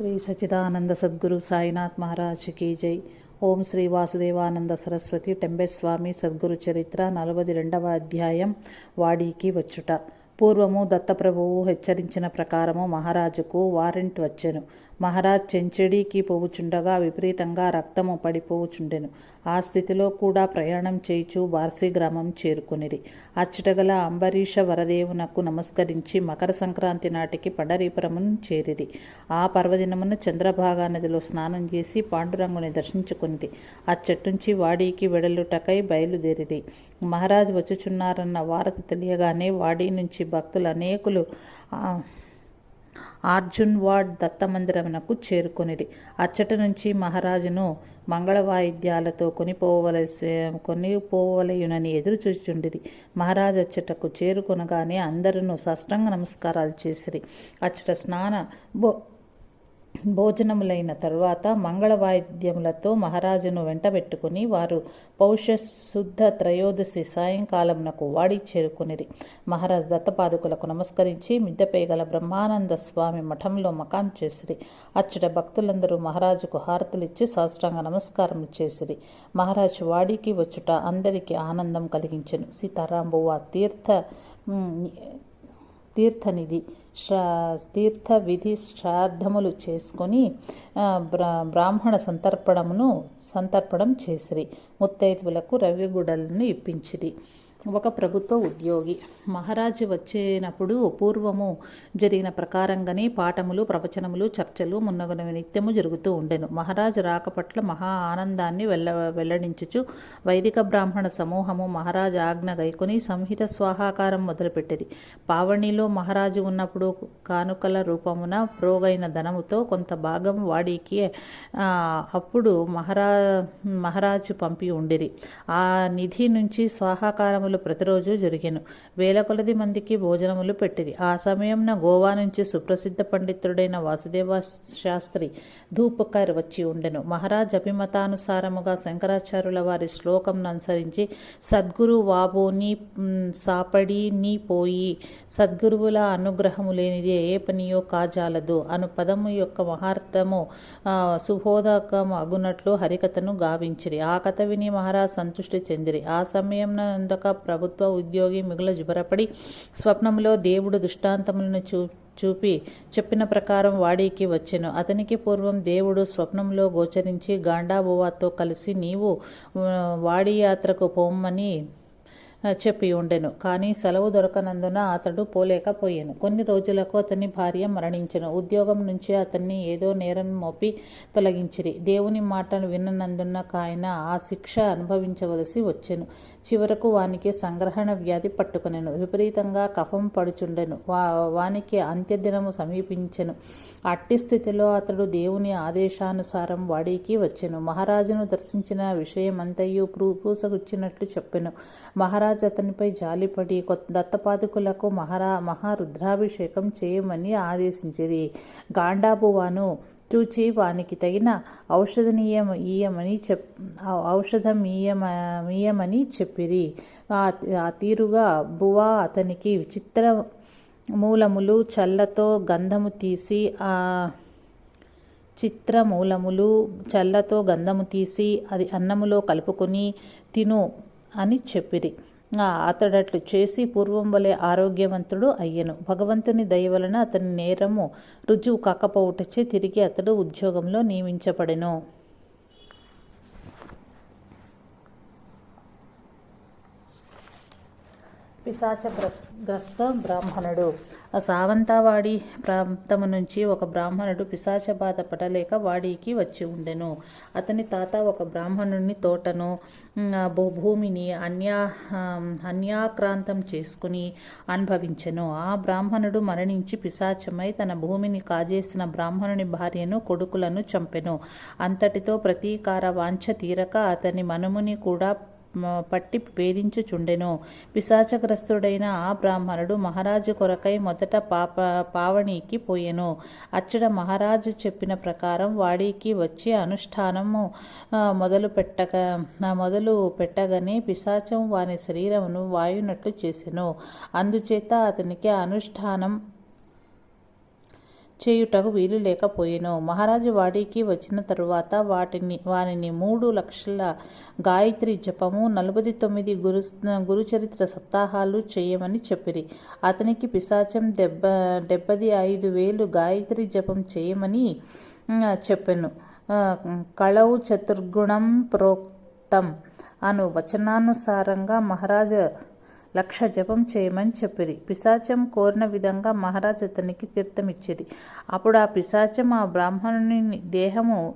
శ్రీ సచిదానంద సద్గురు సాయినాథ్ మహారాజ్ కీ జై. ఓం శ్రీ వాసుదేవానంద సరస్వతి టెంబెస్వామి సద్గురు చరిత్ర నలభై రెండవ అధ్యాయం వాడీకి వచ్చుట. పూర్వము దత్తప్రభువు హెచ్చరించిన ప్రకారము మహారాజుకు వారెంట్ వచ్చెను. మహారాజ్ చెంచడీకి పోవుచుండగా విపరీతంగా రక్తము పడిపోవుచుండెను. ఆ స్థితిలో కూడా ప్రయాణం చేయుచు బార్సీ గ్రామం చేరుకునిరి. అచ్చటగల అంబరీష వరదేవునకు నమస్కరించి మకర సంక్రాంతి నాటికి పండరీపురమును చేరిరి. ఆ పర్వదినమున చంద్రభాగా నదిలో స్నానం చేసి పాండురంగుని దర్శించుకునిది అచ్చటుంచి వాడికి వెడలుటకై బయలుదేరిరి. మహారాజ్ వచ్చుచున్నారన్న వారత తెలియగానే వాడి నుంచి భక్తులు అనేకులు అర్జున్ వాడ్ దత్తమందిరమునకు చేరుకొనిరి. అచ్చట నుంచి మహారాజును మంగళ వాయిద్యాలతో కొనిపోవలయునని ఎదురు చూచుండిది మహారాజు అచ్చటకు చేరుకొనగానే అందరూ సష్టంగ నమస్కారాలు చేసిరి. అచ్చట స్నాన బో భోజనములైన తరువాత మంగళ వాయిద్యములతో మహారాజును వెంటబెట్టుకుని వారు పౌష శుద్ధ త్రయోదశి సాయంకాలమునకు వాడి చేరుకునిరి. మహారాజ్ దత్తపాదుకులకు నమస్కరించి మిద్దెపై గల బ్రహ్మానంద స్వామి మఠంలో మకాం చేసిరి. అచ్చట భక్తులందరూ మహారాజుకు హారతులిచ్చి సాష్టాంగ నమస్కారం చేసిరి. మహారాజు వాడికి వచ్చుట అందరికీ ఆనందం కలిగించెను. సీతారాంబువ తీర్థ తీర్థనిధి శ్రా తీర్థ విధి శ్రాద్ధములు చేసుకొని బ్రా బ్రాహ్మణ సంతర్పణమును సంతర్పణం చేసిరి. ముత్తైదువులకు రవిగుడలను ఇప్పించిరి. ఒక ప్రభుత్వ ఉద్యోగి. మహారాజు వచ్చినప్పుడు పూర్వము జరిగిన ప్రకారంగానే పాఠములు ప్రవచనములు చర్చలు మున్నగునవి నిత్యము జరుగుతూ ఉండెను. మహారాజు రాక పట్ల మహా ఆనందాన్ని వెల్ల వెల్లడించుచు వైదిక బ్రాహ్మణ సమూహము మహారాజు ఆజ్ఞ గైకొని సంహిత స్వాహాకారం మొదలుపెట్టిరి పావణిలో మహారాజు ఉన్నప్పుడు కానుకల రూపమున ప్రోగైన ధనముతో కొంత భాగం వాడికి అప్పుడు మహారా మహారాజు పంపి ఉండిరి. ఆ నిధి నుంచి భోజనములు ప్రతిరోజు జరిగాను. వేల కొలది మందికి భోజనములు పెట్టిరి. ఆ సమయంన గోవా నుంచి సుప్రసిద్ధ పండితుడైన వాసుదేవ శాస్త్రి ధూపకర్ వచ్చి ఉండెను. మహారాజ్ అభిమతానుసారముగా శంకరాచార్యుల వారి శ్లోకం అనుసరించి సద్గురు వాబోని మ్, సాపడి నీ పోయి. సద్గురువుల అనుగ్రహము లేనిది ఏ పనియో కాజాలదు అను పదము యొక్క మహార్థము శుభోదకము అగునట్లు హరికథను గావించిరి. ఆ కథ విని మహారాజ్ సంతృష్టి చెందిరి. ఆ సమయం నందక ప్రభుత్వ ఉద్యోగి మిగుల జుబరపడి స్వప్నంలో దేవుడు దృష్టాంతములను చూ చూపి చెప్పిన ప్రకారం వాడికి వచ్చెను. అతనికి పూర్వం దేవుడు స్వప్నంలో గోచరించి గాండాబువాతో కలిసి నీవు వాడి యాత్రకు పోమ్మని చెప్పి ఉండెను. కానీ సెలవు దొరకనందున అతడు పోలేకపోయాను. కొన్ని రోజులకు అతని భార్య మరణించెను. ఉద్యోగం నుంచి అతన్ని ఏదో నేరం మోపి తొలగించిరి. దేవుని మాటను విన్ననందున కాయన ఆ శిక్ష అనుభవించవలసి వచ్చెను. చివరకు వానికి సంగ్రహణ వ్యాధి పట్టుకునెను. విపరీతంగా కఫం పడుచుండెను. వా వానికి అంత్యదినము సమీపించెను. అట్టి స్థితిలో అతడు దేవుని ఆదేశానుసారం వాడికి వచ్చెను. మహారాజును దర్శించిన విషయమంతయు ప్రూపూసగుచ్చినట్లు చెప్పెను. మహారాజు అతనిపై జాలిపడి కొత్త దత్తపాదుకులకు మహారా మహారుద్రాభిషేకం చేయమని ఆదేశించిరి. గాండాబువాను చూచి వానికి తగిన ఔషధనీయం ఈయమని చెప్ ఔషధం ఇయ్యమ చెప్పిరి. ఆ తీరుగా బువా అతనికి విచిత్ర మూలములు చల్లతో గంధము తీసి ఆ చిత్రమూలములు చల్లతో గంధము తీసి అది అన్నములో కలుపుకొని తిను అని చెప్పిరి. అతడట్లు చేసి పూర్వం వలె ఆరోగ్యవంతుడు అయ్యను. భగవంతుని దయ వలన అతని నేరము రుజువు కాకపోవుటచే తిరిగి అతడు ఉద్యోగంలో నియమించబడెను. పిశాచ గ్ర- గ్రస్త బ్రాహ్మణుడు సావంతవాడి ప్రాంతము నుంచి ఒక బ్రాహ్మణుడు పిశాచ బాధ పడలేక వాడికి వచ్చి ఉండెను. అతని తాత ఒక బ్రాహ్మణుని తోటను భూ- భూమిని అన్యా అన్యాక్రాంతం చేసుకుని అనుభవించెను. ఆ బ్రాహ్మణుడు మరణించి పిశాచమై తన భూమిని కాజేసిన బ్రాహ్మణుని భార్యను కొడుకులను చంపెను. అంతటితో ప్రతీకార వాంఛ తీరక అతని మనుముని కూడా పట్టి వేధించుచుండెను. పిశాచగ్రస్తుడైన ఆ బ్రాహ్మణుడు మహారాజు కొరకై మొదట పాప పావణికి పోయెను. అచ్చట మహారాజు చెప్పిన ప్రకారం వాడికి వచ్చి అనుష్ఠానము మొదలు పెట్టక మొదలు పెట్టగానే పిశాచం వాని శరీరమును వాయునట్లు చేసెను. అందుచేత అతనికి అనుష్ఠానం చేయుటకు వీలు లేకపోయెను. మహారాజు వాడికి వచ్చిన తరువాత వాటిని వారిని మూడు లక్షల గాయత్రి జపము నలభై తొమ్మిది గురు గురుచరిత్ర సప్తాహాలు చేయమని చెప్పిరి. అతనికి పిశాచం దెబ్బ డెబ్బది ఐదు వేలు గాయత్రి జపం చేయమని చెప్పాను. కళవు చతుర్గుణం ప్రోక్తం అను వచనానుసారంగా మహారాజా లక్ష జపం చేయమని చెప్పిరి. పిశాచం కోరిన విధంగా మహారాజ్ అతనికి తీర్థమిచ్చిరి. అప్పుడు ఆ పిశాచం ఆ బ్రాహ్మణుని దేహము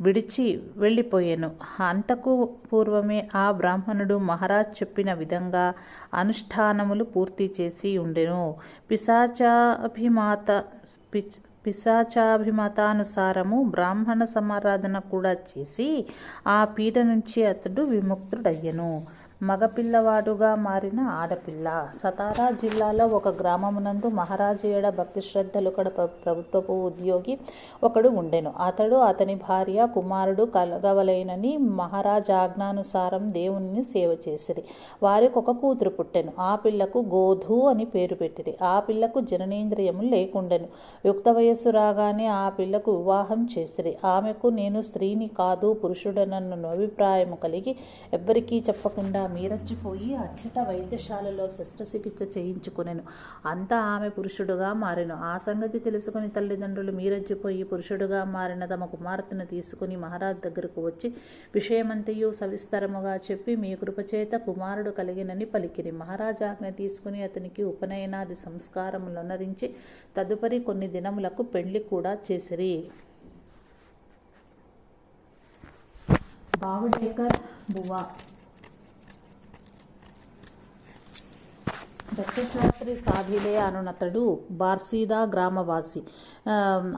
విడిచి వెళ్ళిపోయాను. అంతకు పూర్వమే ఆ బ్రాహ్మణుడు మహారాజ్ చెప్పిన విధంగా అనుష్ఠానములు పూర్తి చేసి ఉండెను. పిశాచాభిమాత పిచ్- పిశాచాభిమతానుసారము బ్రాహ్మణ సమారాధన కూడా చేసి ఆ పీడ నుంచి అతడు విముక్తుడయ్యను. మగపిల్లవాడుగా మారిన ఆడపిల్ల. సతారా జిల్లాలో ఒక గ్రామమునందు మహారాజేడ భక్తి శ్రద్ధలు కడ ప్రభుత్వపు ఉద్యోగి ఒకడు ఉండెను. అతడు అతని భార్య కుమారుడు కలగవలైనని మహారాజు ఆజ్ఞానుసారం దేవుణ్ణి సేవ చేసిరి. వారికి ఒక కూతురు పుట్టెను. ఆ పిల్లకు గోధు అని పేరు పెట్టిరి. ఆ పిల్లకు జననేంద్రియము లేకుండెను. యుక్త వయస్సు రాగానే ఆ పిల్లకు వివాహం చేసిరి. ఆమెకు నేను స్త్రీని కాదు పురుషుడనన్ను అభిప్రాయం కలిగి ఎవ్వరికీ చెప్పకుండా మీరచ్చిపోయి అచ్చట వైద్యశాలలో శస్త్రచికిత్స చేయించుకునేను. అంతా ఆమె పురుషుడుగా మారెను. ఆ సంగతి తెలుసుకుని తల్లిదండ్రులు మీరచ్చిపోయి పురుషుడుగా మారిన తమ కుమార్తెను తీసుకుని మహారాజ్ దగ్గరకు వచ్చి విషయమంతయు సవిస్తరముగా చెప్పి మీ కృపచేత కుమారుడు కలిగినని పలికిరి. మహారాజాజ్ఞ తీసుకుని అతనికి ఉపనయనాది సంస్కారములొనరించి తదుపరి కొన్ని దినములకు పెళ్ళి కూడా చేసిరి. బావుడేకర్ బువా దత్తశాస్త్రి సాధిలే అనునతడు బార్సీదా గ్రామవాసి.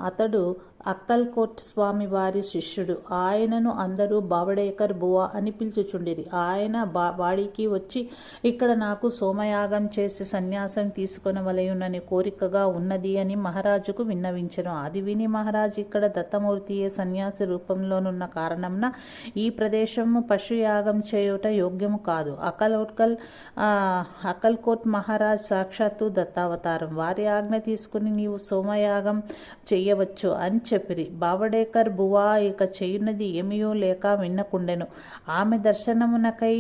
అతడు అక్కల్కోట్ స్వామి వారి శిష్యుడు ఆయనను అందరూ బావడేకర్ బువా అని పిలుచుచుండిరి. ఆయన బా వాడికి వచ్చి ఇక్కడ నాకు సోమయాగం చేసి సన్యాసం తీసుకొనవలయునని కోరికగా ఉన్నది అని మహారాజుకు విన్నవించను. అది విని మహారాజు ఇక్కడ దత్తమూర్తియే సన్యాసి రూపంలోనున్న కారణంన ఈ ప్రదేశము పశుయాగం చేయుట యోగ్యము కాదు. అకల్కోట్కల్ అకల్కోట్ మహారాజ్ సాక్షాత్తు దత్తావతారం. వారి ఆజ్ఞ తీసుకుని నీవు సోమయాగం చేయవచ్చు అని చెప్పిరి. బావడేకర్ బువా ఇక చేయున్నది ఏమియో లేక విన్నకుండెను. ఆమె దర్శనమునకై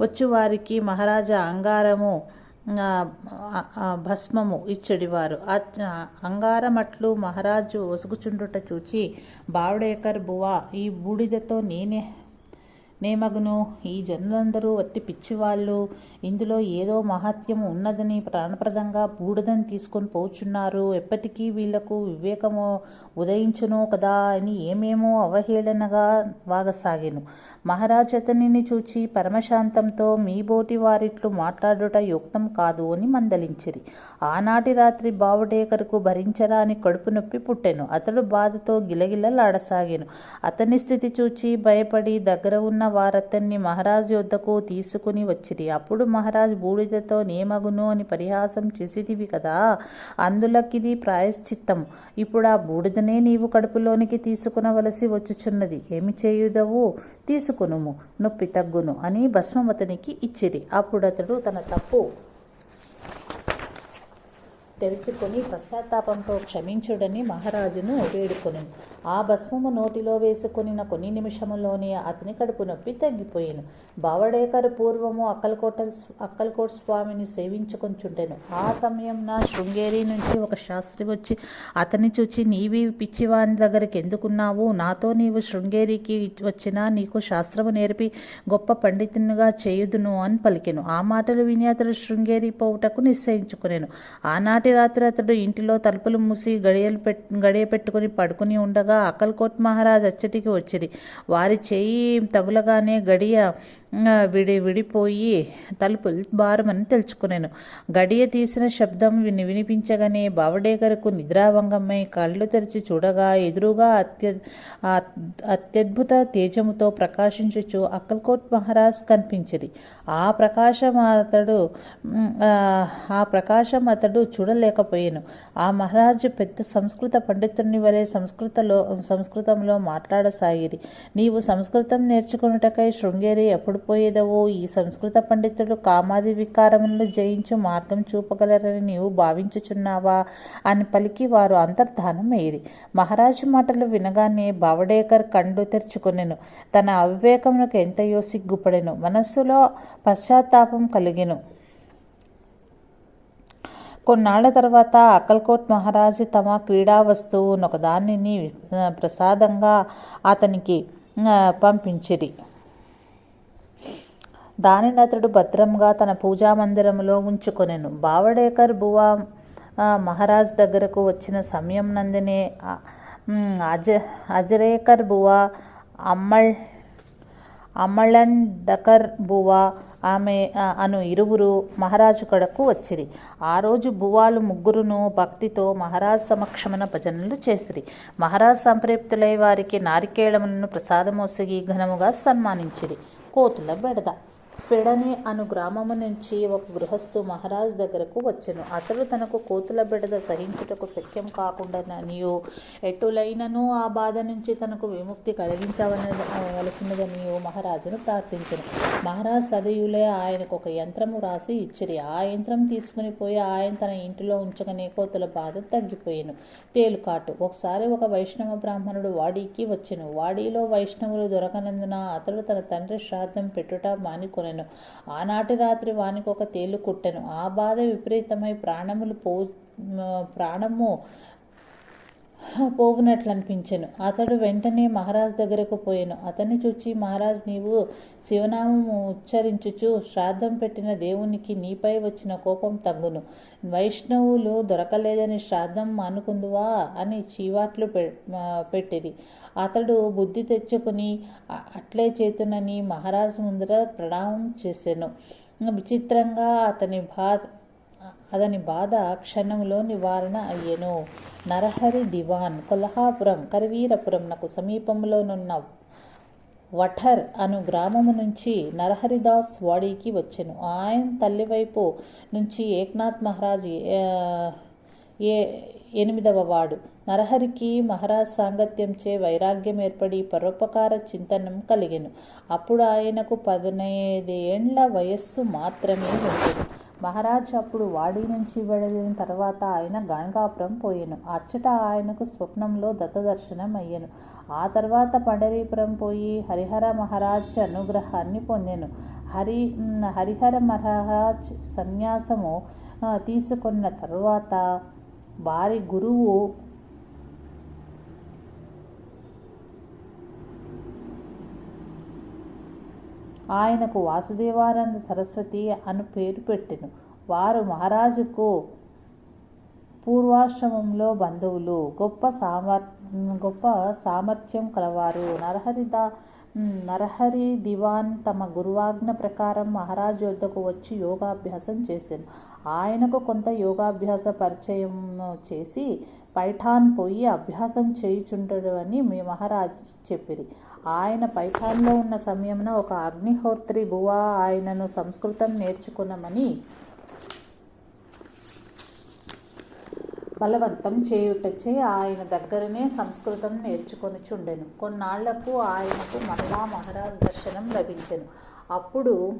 వచ్చువారికి మహారాజా అంగారము భస్మము ఇచ్చడివారు. అంగారమట్లు మహారాజు ఒసుగుచుండుట చూచి బావడేకర్ బువా ఈ బూడిదతో నేనే నేమగును ఈ జనులందరూ వట్టి పిచ్చివాళ్ళు. ఇందులో ఏదో మహత్యం ఉన్నదని ప్రాణప్రదంగా బూడిదని తీసుకొని పోచున్నారు. ఎప్పటికీ వీళ్ళకు వివేకము ఉదయించును కదా అని ఏమేమో అవహేళనగా వాగసాగాను. మహారాజతనిని చూచి పరమశాంతంతో మీ బోటి వారిట్లు మాట్లాడుట యుక్తం కాదు అని మందలించిరి. ఆనాటి రాత్రి బావుడేకర్కు భరించరాని కడుపు నొప్పి పుట్టెను. అతడు బాధతో గిలగిలలాడసాగాను అతని స్థితి చూచి భయపడి దగ్గర ఉన్న వారతన్ని మహారాజు యొద్దకు తీసుకుని వచ్చిరి. అప్పుడు మహారాజ్ బూడిదతో నేమగును అని పరిహాసం చేసిదివి కదా. అందులకిది ప్రాయశ్చిత్తం. ఇప్పుడు ఆ బూడిదనే నీవు కడుపులోనికి తీసుకునవలసి వచ్చుచున్నది. ఏమి చేయుదవు? తీసుకునుము. నొప్పి తగ్గును అని భస్మమతనికి ఇచ్చిరి. అప్పుడు అతడు తన తప్పు తెలుసుకొని పశ్చాత్తాపంతో క్షమించుడని మహారాజును వేడుకొని ఆ భస్మము నోటిలో వేసుకొనిన కొన్ని నిమిషములోనే అతని కడుపు నొప్పి తగ్గిపోయాను. బావడేకర్ పూర్వము అక్కలకోట అక్కలకోట స్వామిని సేవించుకొంచుంటాను ఆ సమయంన శృంగేరి నుంచి ఒక శాస్త్రి వచ్చి అతన్ని చూచి నీవి పిచ్చివాని దగ్గరికి ఎందుకున్నావు? నాతో నీవు శృంగేరికి వచ్చినా నీకు శాస్త్రము నేర్పి గొప్ప పండితునిగా చేయుదును అని పలికెను. ఆ మాటలు విని అతడు శృంగేరి పోవుటకు నిశ్చయించుకునేను. ఆనాటి రాత్రి అతడు ఇంటిలో తలుపులు మూసి గడియలు పెట్ గడియ పెట్టుకుని పడుకుని ఉండగా అక్కల్కోట్ మహారాజ్ అచ్చటికి వచ్చిరి. వారి చేయి తగులగానే గడియ విడి విడిపోయి తలుపులు బారమని తెలుసుకునేను. గడియ తీసిన శబ్దం విని వినిపించగానే బావడేగరకు నిద్రాభంగమై కళ్ళు తెరిచి చూడగా ఎదురుగా అత్య అత్యద్భుత తేజముతో ప్రకాశించుచు అక్కల్కోట్ మహారాజ్ కనిపించింది ఆ ప్రకాశం అతడు ఆ, ఆ ప్రకాశం అతడు చూడలేకపోయాను. ఆ మహారాజు పెద్ద సంస్కృత పండితుని వలె సంస్కృతలో సంస్కృతంలో మాట్లాడసాగిరి. నీవు సంస్కృతం నేర్చుకున్నటకై శృంగేరి ఎప్పుడు చెప్పబోయేదవో ఈ సంస్కృత పండితుడు కామాది వికారములను జయించు మార్గం చూపగలరని నీవు భావించుచున్నావా అని పలికి వారు అంతర్ధానం అయ్యేది. మహారాజు మాటలు వినగానే బావడేకర్ కండు తెరుచుకొనెను. తన అవివేకమునకు ఎంతయో సిగ్గుపడెను. మనస్సులో పశ్చాత్తాపం కలిగెను. కొన్నాళ్ళ తర్వాత అక్కల్కోట్ మహారాజు తమ క్రీడా వస్తువు ఒకదానిని ప్రసాదంగా అతనికి పంపించిరి. దానిని అతడు భద్రంగా తన పూజా మందిరములో ఉంచుకొనెను. బావడేకర్ బువా మహారాజ్ దగ్గరకు వచ్చిన సమయం నందినే అజ అజరేకర్ బువా అమ్మల్ అమళండకర్ బువా ఆమె అను ఇరువురు మహారాజు కడకు వచ్చిరి. ఆ రోజు బువాలు ముగ్గురును భక్తితో మహారాజ్ సమక్షమన భజనలు చేసిరి. మహారాజ్ సంప్రేప్తులై వారికి నారికేళములను ప్రసాదమొసగి ఘనముగా సన్మానించిరి. కోతుల బెడద. ఫెడని అను గ్రామము నుంచి ఒక గృహస్థు మహారాజు దగ్గరకు వచ్చెను. అతడు తనకు కోతుల బెడద సహించుటకు శక్యం కాకుండా నీయు ఎటులైనను ఆ బాధ నుంచి తనకు విముక్తి కలిగించవలసినదనియు మహారాజును ప్రార్థించను. మహారాజ్ సదయులే ఆయనకు ఒక యంత్రము రాసి ఇచ్చిరి. ఆ యంత్రం తీసుకుని పోయి ఆయన తన ఇంటిలో ఉంచగానే కోతుల బాధ తగ్గిపోయాను. తేలుకాటు ఒకసారి ఒక వైష్ణవ బ్రాహ్మణుడు వాడికి వచ్చెను. వాడిలో వైష్ణవులు దొరకనందున అతడు తన తండ్రి శ్రాద్ధం పెట్టుట మానికొనెను ఆనాటి రాత్రి వానికి ఒక తేలు కుట్టెను. ఆ బాధ విపరీతమై ప్రాణములు పో ప్రాణము పోవునట్లు అనిపించెను అతడు వెంటనే మహారాజ్ దగ్గరకు పోయాను. అతన్ని చూచి మహారాజ్ నీవు శివనామము ఉచ్చరించుచు శ్రాద్ధం పెట్టిన దేవునికి నీపై వచ్చిన కోపం తగ్గును. వైష్ణవులు దొరకలేదని శ్రాద్ధం మానుకుందువా అని చీవాట్లు పె పెట్టిరి. అతడు బుద్ధి తెచ్చుకుని అట్లే చేతునని మహారాజు ముందర ప్రణామం చేశాను విచిత్రంగా అతని బా అతని బాధ క్షణంలో నివారణ అయ్యెను. నరహరి దివాన్ కొల్హాపురం కరివీరపురం నాకు సమీపంలోనున్న వఠర్ అను గ్రామము నుంచి నరహరిదాస్ వాడికి వచ్చెను. ఆయన తల్లివైపు నుంచి ఏక్నాథ్ మహారాజ్ ఏ ఎనిమిదవ వాడు. నరహరికి మహారాజ్ సాంగత్యంచే వైరాగ్యం ఏర్పడి పరోపకార చింతనం కలిగెను. అప్పుడు ఆయనకు పదినైదేండ్ల వయస్సు మాత్రమే ఉండేది. మహారాజ్ అప్పుడు వాడి నుంచి వెళ్ళిన తర్వాత ఆయన గణగాపురం పోయాను. అచ్చట ఆయనకు స్వప్నంలో దత్తదర్శనం అయ్యాను. ఆ తర్వాత పండరీపురం పోయి హరిహర మహారాజ్ అనుగ్రహాన్ని పొందాను. హరి హరిహర మహారాజ్ సన్యాసము తీసుకున్న తరువాత వారి గురువు ఆయనకు వాసుదేవానంద సరస్వతి అని పేరు పెట్టెను. వారు మహారాజుకు పూర్వాశ్రమంలో బంధువులు. గొప్ప సామర్ గొప్ప సామర్థ్యం కలవారు. నరహరిదా నరహరి దివాన్ తమ గురువాజ్ఞ ప్రకారం మహారాజు వద్దకు వచ్చి యోగాభ్యాసం చేశాను ఆయనకు కొంత యోగాభ్యాస పరిచయం చేసి పైఠాన్ పోయి అభ్యాసం చేయుచుండడు అని మీ మహారాజు చెప్పిరి. ఆయన పైఠాన్లో ఉన్న సమయమున ఒక అగ్నిహోత్రి బువా ఆయనను సంస్కృతం నేర్చుకున్నామని బలవంతం చేయుటచే ఆయన దగ్గరనే సంస్కృతం నేర్చుకొని చుండెను కొన్నాళ్ళకు ఆయనకు మరలా మహారాజ్ దర్శనం లభించెను. అప్పుడు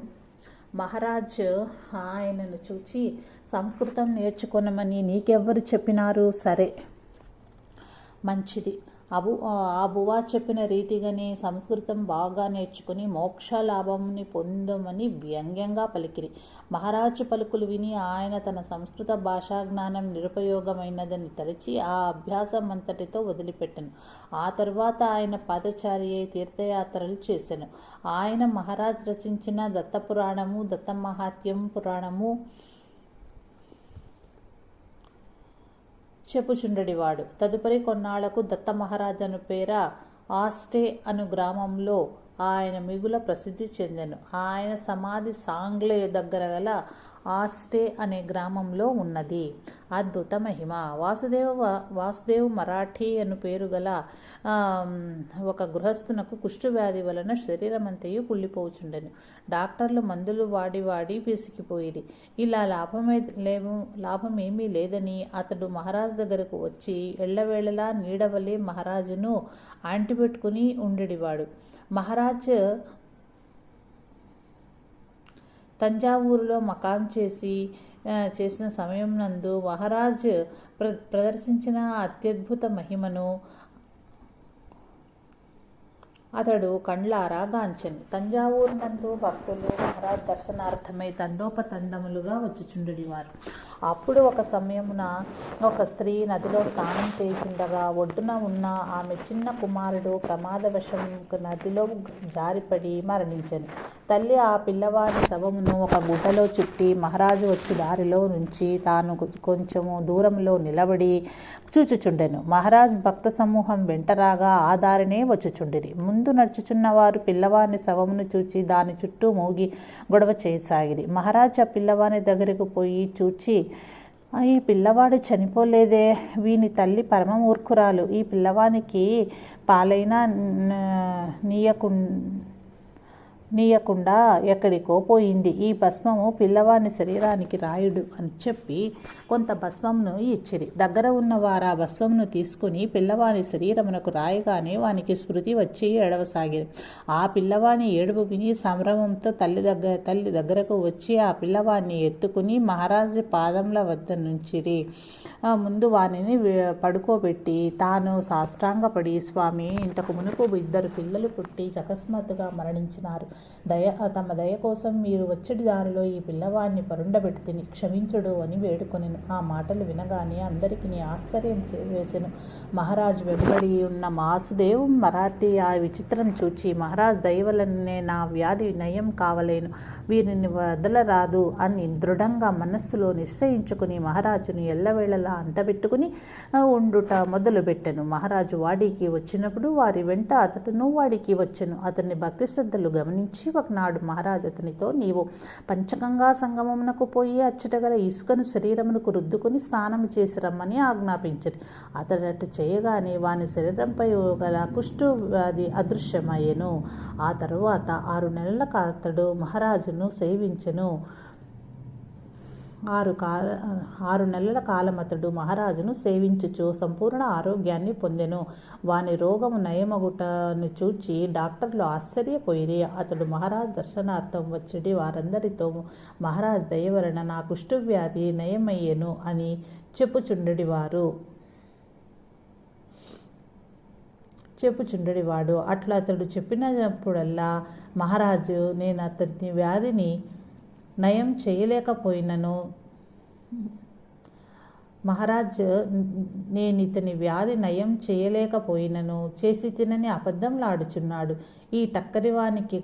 మహారాజ్ ఆయనను చూచి సంస్కృతం నేర్చుకొనమని నీకెవ్వరు చెప్పినారు? సరే మంచిది. అబు ఆ బువా చెప్పిన రీతిగానే సంస్కృతం బాగా నేర్చుకుని మోక్షలాభంని పొందమని వ్యంగ్యంగా పలికిరి. మహారాజు పలుకులు విని ఆయన తన సంస్కృత భాషా జ్ఞానం నిరుపయోగమైనదని తలచి ఆ అభ్యాసం అంతటితో వదిలిపెట్టాను. ఆ తర్వాత ఆయన పాదచారి అయి తీర్థయాత్రలు చేశాను ఆయన మహారాజ్ రచించిన దత్తపురాణము దత్తమహాత్యం పురాణము చెప్పుచుండడివాడు. తదుపరి కొన్నాళ్ళకు దత్త మహారాజను పేర ఆస్టే అను గ్రామంలో ఆయన మిగుల ప్రసిద్ధి చెందెను. ఆయన సమాధి సాంగ్లే దగ్గర గల ఆస్టే అనే గ్రామంలో ఉన్నది. అద్భుత మహిమ. వాసుదేవ వాసుదేవ్ మరాఠీ అను పేరు గల ఒక గృహస్థునకు కుష్ఠవ్యాధి వలన శరీరమంతయు కుళ్ళిపోచుండెను. డాక్టర్లు మందులు వాడి వాడి పిసికిపోయిరి. ఇలా లాభమే లేము లాభం ఏమీ లేదని అతడు మహారాజు దగ్గరకు వచ్చి ఎళ్ళవేళలా నీడవలే మహారాజును అంటిపెట్టుకుని ఉండేవాడు మహారాజ్ తంజావూరులో మకాం చేసి చేసిన సమయం నందు మహారాజ్ ప్ర ప్రదర్శించిన అత్యద్భుత మహిమను అతడు కండ్లారా గాంచెను. తంజావూరు నందు భక్తులు మహారాజ్ దర్శనార్థమై తండోపతండములుగా వచ్చుచుండెడివారు. అప్పుడు ఒక సమయమున ఒక స్త్రీ నదిలో స్నానం చేసిండగా ఒడ్డున ఉన్న ఆమె చిన్న కుమారుడు ప్రమాదవశం నదిలో జారిపడి మరణించాను. తల్లి ఆ పిల్లవాడి శవమును ఒక గుడ్డలో చుట్టి మహారాజు వచ్చి దారిలో నుంచి తాను కొంచెము దూరంలో నిలబడి చూచుచుండెను. మహారాజ్ భక్త సమూహం వెంటరాగా ఆ దారినే వచ్చుచుండిరి. ముందు నడుచుచున్న వారు పిల్లవాని శవమును చూచి దాని చుట్టూ మూగి గొడవ చేయసాగిరి మహారాజ్ ఆ పిల్లవాని దగ్గరకు పోయి చూచి ఈ పిల్లవాడు చనిపోలేదే. వీని తల్లి పరమ మూర్ఖురాలు ఈ పిల్లవానికి పాలైనా నీయకు నీయకుండా ఎక్కడికో పోయింది. ఈ భస్మము పిల్లవాని శరీరానికి రాయుడు అని చెప్పి కొంత భస్మమును ఇచ్చిరి. దగ్గర ఉన్న వారు ఆ భస్మమును తీసుకుని పిల్లవాని శరీరమునకు రాయగానే వానికి స్మృతి వచ్చి ఏడవసాగింది. ఆ పిల్లవాని ఏడుపు విని సంభ్రమంతో తల్లి దగ్గర తల్లి దగ్గరకు వచ్చి ఆ పిల్లవాడిని ఎత్తుకుని మహారాజు పాదముల వద్ద నుంచిరి. ముందు వానిని పడుకోబెట్టి తాను సాష్టాంగపడి స్వామి ఇంతకు మునుపు ఇద్దరు పిల్లలు పుట్టి అకస్మాత్తుగా మరణించినారు. దయ తమ దయ కోసం మీరు వచ్చడి దారిలో ఈ పిల్లవాడిని పరుండబెట్టి క్షమించుడు అని వేడుకొని ఆ మాటలు వినగానే అందరికీ ఆశ్చర్యం వేసెను. మహారాజు వెంబడి ఉన్న మాసుదేవ్ మరాఠీ ఆ విచిత్రం చూచి మహారాజ్ దయవలనే నా వ్యాధి నయం కావలేను. వీరిని వదలరాదు అని దృఢంగా మనస్సులో నిశ్చయించుకుని మహారాజుని ఎల్లవేళలా అంటబెట్టుకుని ఉండుట మొదలుపెట్టెను. మహారాజు వాడికి వచ్చినప్పుడు వారి వెంట అతడును వాడికి వచ్చెను. అతని భక్తి శ్రద్ధలు గమనించి ఒకనాడు మహారాజు అతనితో నీవు పంచగంగా సంగమమునకు పోయి అచ్చటగల ఇసుకను శరీరమునకు రుద్దుకుని స్నానం చేసి రమ్మని ఆజ్ఞాపించరు. అతడు అటు చేయగానే వాని శరీరంపై గల కుష్టు వ్యాధి అదృశ్యమయ్యను. ఆ తరువాత ఆరు నెలలకు అతడు మహారాజును సేవించెను. ఆరు కాల ఆరు నెలల కాలమతడు మహారాజును సేవించుచు సంపూర్ణ ఆరోగ్యాన్ని పొందెను. వాని రోగము నయమగుటను చూచి డాక్టర్లు ఆశ్చర్యపోయిరి. అతడు మహారాజ్ దర్శనార్థం వచ్చిడి వారందరితో మహారాజ్ దయవలన నా కుష్ఠవ్యాధి నయమయ్యేను అని చెప్పుచుండెడివారు. చెప్పుచుండెడివాడు. అట్లా అతడు చెప్పినప్పుడల్లా మహారాజు నేను అతని వ్యాధిని నయం చేయలేకపోయినను. మహారాజ్ నేను ఇతని వ్యాధి నయం చేయలేకపోయినను. చేసి తినని అబద్ధంలాడుచున్నాడు. ఈ టక్కరివానికి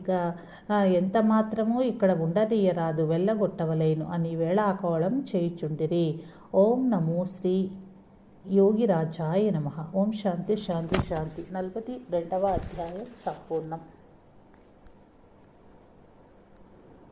ఎంత మాత్రమూ ఇక్కడ ఉండనీయరాదు. వెళ్ళగొట్టవలేను అని వేళాకోళం చేయుచుండిరి. ఓం నమో శ్రీ యోగిరాజాయ నమ. ఓం శాంతి శాంతి శాంతి. నలభై రెండవ అధ్యాయం సంపూర్ణం.